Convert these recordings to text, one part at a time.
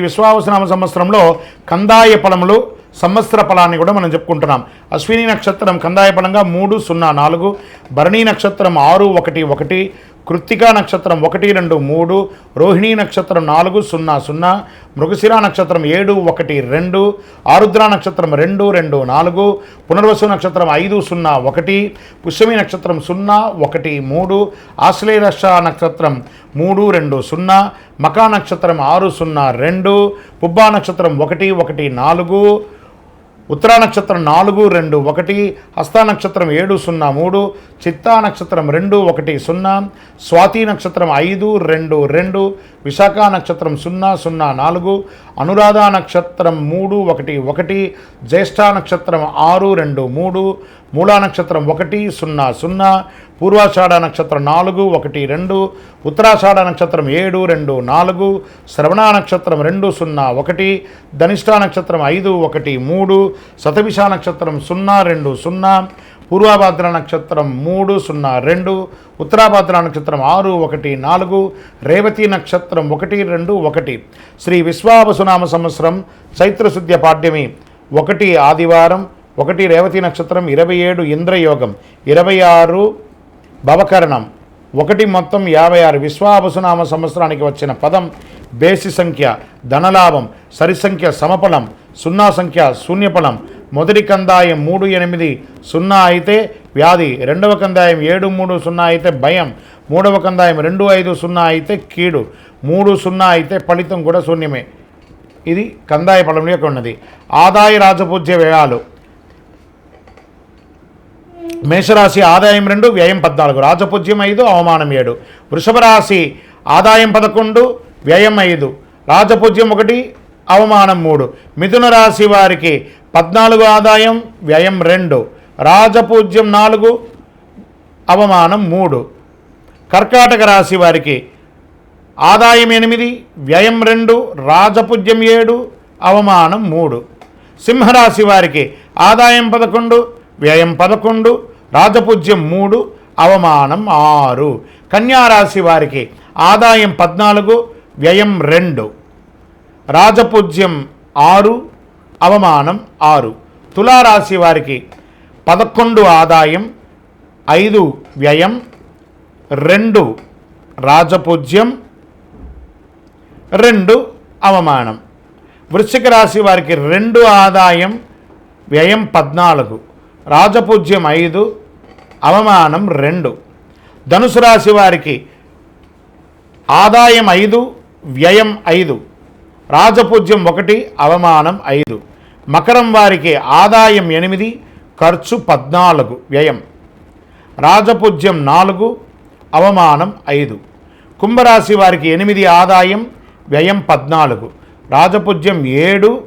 విశ్వావసనామ సంవత్సరంలో కందాయ ఫలములు సంవత్సర ఫలాన్ని కూడా మనం చెప్పుకుంటున్నాం. అశ్విని నక్షత్రం కందాయ ఫలంగా మూడు సున్నా నాలుగు భరణీ నక్షత్రం ఆరు ఒకటి ఒకటి కృత్తికా నక్షత్రం ఒకటి రెండు మూడు రోహిణీ నక్షత్రం నాలుగు సున్నా సున్నా మృగశిర నక్షత్రం ఏడు ఒకటి రెండు ఆరుద్ర నక్షత్రం రెండు రెండు నాలుగు పునర్వసు నక్షత్రం ఐదు సున్నా ఒకటి పుష్యమి నక్షత్రం సున్నా ఒకటి మూడు ఆశ్లేరష నక్షత్రం మూడు రెండు సున్నా మకా నక్షత్రం ఆరు సున్నా రెండు పుబ్బా నక్షత్రం ఒకటి ఒకటి నాలుగు ఉత్తరా నక్షత్రం నాలుగు రెండు ఒకటి హస్త నక్షత్రం ఏడు సున్నా మూడు చిత్తా నక్షత్రం రెండు ఒకటి సున్నా స్వాతి నక్షత్రం ఐదు రెండు రెండు విశాఖ నక్షత్రం సున్నా సున్నా నాలుగు అనురాధ నక్షత్రం మూడు ఒకటి ఒకటి జ్యేష్ఠ నక్షత్రం ఆరు రెండు మూడు మూలా నక్షత్రం ఒకటి సున్నా సున్నా పూర్వాషాఢ నక్షత్రం నాలుగు ఒకటి రెండు ఉత్తరాషాఢ నక్షత్రం ఏడు రెండు నాలుగు శ్రవణ నక్షత్రం రెండు సున్నా ఒకటి ధనిష్ట నక్షత్రం ఐదు ఒకటి మూడు శతభిష నక్షత్రం సున్నా రెండు సున్నా పూర్వాభద్ర నక్షత్రం మూడు సున్నా రెండు ఉత్తరాభద్ర నక్షత్రం ఆరు ఒకటి నాలుగు రేవతి నక్షత్రం ఒకటి రెండు ఒకటి. శ్రీ విశ్వావసునామ సంవత్సరం చైత్రశుద్ధ్య పాడ్యమి ఒకటి ఆదివారం ఒకటి రేవతి నక్షత్రం ఇరవై ఏడు ఇంద్రయోగం ఇరవై ఆరు భవకరణం. ఒకటి మొత్తం యాభై ఆరు విశ్వాభసునామ సంవత్సరానికి వచ్చిన పదం బేసి సంఖ్య ధనలాభం సరి సంఖ్య సమఫలం సున్నా సంఖ్య శూన్యఫలం మొదటి కందాయం మూడు ఎనిమిది సున్నా అయితే వ్యాధి రెండవ కందాయం ఏడు మూడు సున్నా అయితే భయం మూడవ కందాయం రెండు ఐదు సున్నా అయితే కీడు మూడు సున్నా అయితే ఫలితం కూడా శూన్యమే. ఇది కందాయ పలం యొక్క ఉన్నది. ఆదాయ రాజపూజ్య వ్యయాలు. మేషరాశి ఆదాయం రెండు వ్యయం పద్నాలుగు. రాజపూజ్యం ఐదు అవమానం ఏడు. వృషభ రాశి ఆదాయం పదకొండు వ్యయం ఐదు. రాజపూజ్యం ఒకటి అవమానం మూడు. మిథున రాశి వారికి పద్నాలుగు ఆదాయం వ్యయం రెండు. రాజపూజ్యం నాలుగు అవమానం మూడు. కర్కాటక రాశి వారికి ఆదాయం ఎనిమిది వ్యయం రెండు రాజపుజ్యం ఏడు అవమానం మూడు. సింహరాశి వారికి ఆదాయం పదకొండు వ్యయం పదకొండు రాజపుజ్యం మూడు అవమానం ఆరు. కన్యారాశి వారికి ఆదాయం పద్నాలుగు వ్యయం రెండు. రాజపూజ్యం ఆరు అవమానం ఆరు. తులారాశి వారికి పదకొండు ఆదాయం ఐదు వ్యయం రెండు. రాజపూజ్యం రెండు అవమానం. వృశ్చిక రాశి వారికి రెండు ఆదాయం వ్యయం పద్నాలుగు. రాజపూజ్యం ఐదు అవమానం రెండు. ధనుసు రాశి వారికి ఆదాయం ఐదు వ్యయం ఐదు. రాజపూజ్యం ఒకటి అవమానం ఐదు. మకరం వారికి ఆదాయం ఎనిమిది ఖర్చు పద్నాలుగు వ్యయం. రాజపూజ్యం నాలుగు అవమానం ఐదు. కుంభరాశి వారికి ఎనిమిది ఆదాయం వ్యయం పద్నాలుగు. రాజపూజ్యం ఏడు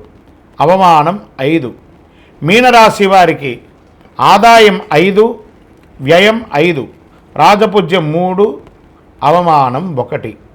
అవమానం ఐదు. మీనరాశి వారికి ఆదాయం ఐదు వ్యయం ఐదు రాజపుజ్యం మూడు అవమానం ఒకటి.